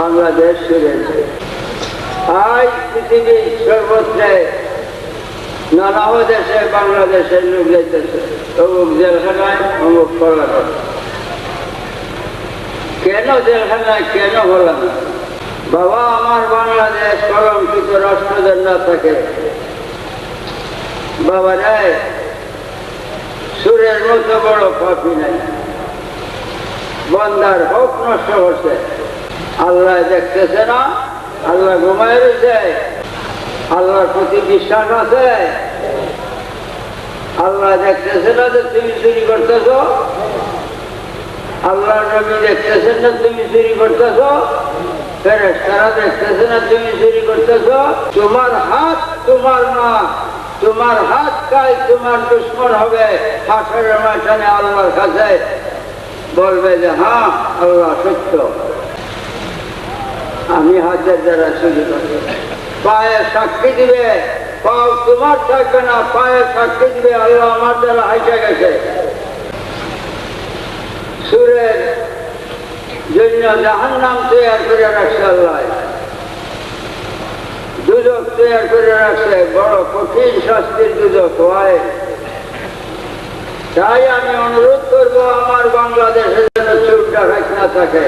বাংলাদেশ ফিরেছে আজ পৃথিবীর সর্বত্রে নানা দেশে বাংলাদেশের লোক যেতেছে অমুক জেলখানায় অমুক করার কেন জেলখানায় কেন হলো না? বাবা, আমার বাংলাদেশ কলঙ্কিত রাষ্ট্রদের না থাকে। বাবা রে সুরের মতো বড় পাপি নাই। বন্দার হোক নষ্ট করছে আল্লাহ দেখতেছে না, আল্লাহ ঘুমায় রয়েছে, আল্লাহর প্রতি বিশ্বাস আছে। আল্লাহ দেখতেছে না যে তুমি চুরি করতেছ। আল্লাহ নবী দেখতেছেন না তুমি চুরি করতেছ। দেখতেছে না তুমি চুরি করতেছ। তোমার হাত তোমার মা তোমার হাত কাজ তোমার দুশ্মন হবে হাসরের মাঝখানে আল্লাহর কাছে। বলবে যে হ্যাঁ আল্লাহ সত্য। আমি হাতের দ্বারা চুরি করি পায়ে সাক্ষী দিবে, পাও তোমার থাকবে না, পায়ে সাক্ষী দিবে, আল্লাহ আমার দ্বারা হাইটা গেছে। সুরের জন্য জাহান নাম তৈরি করে রাখছে আল্লাহ। দুদক তৈরি করে রাখছে, বড় কঠিন শাস্তির দুদক হয় তাই আমি অনুরোধ করব, আমার বাংলাদেশের যেন চুলটা রাখ না থাকে।